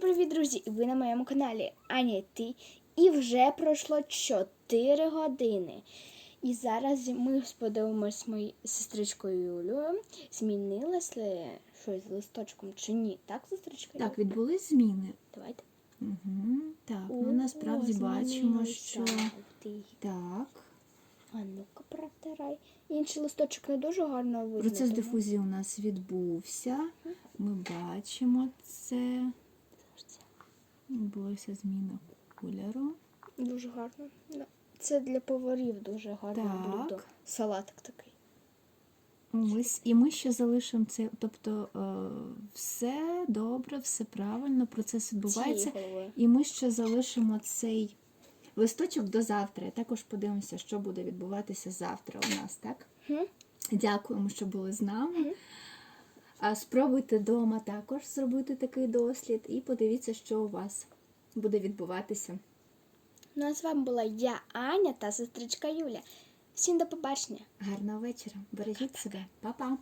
привіт, друзі! Ви на моєму каналі Аня Ти. І вже пройшло 4 години. І зараз ми подивимось з моєю сестричкою Юлею. Змінилось ли щось з листочком чи ні? Так, сестричка? Так, відбулись зміни. Давайте. Угу. Так, О, ну насправді бачимо, що так. А ну-ка протирай. Інший листочок не дуже гарно видно. Процес дифузії у нас відбувся. Ми бачимо це. Відбулася зміна кольору. Дуже гарно. Це для поварів дуже гарне Так. блюдо. Салатик такий. Ось, і ми ще залишимо це. Тобто е, все добре, все правильно, процес відбувається. Цією головою. І ми ще залишимо цей листочок до завтра. І також подивимося, що буде відбуватися завтра у нас, так? Мгм. Дякуємо, що були з нами. Спробуйте вдома також зробити такий дослід і подивіться, що у вас буде відбуватися. Ну а з вами була я, Аня та сестричка Юля. Всім до побачення! Гарного вечора. Бережіть себе. Па-па!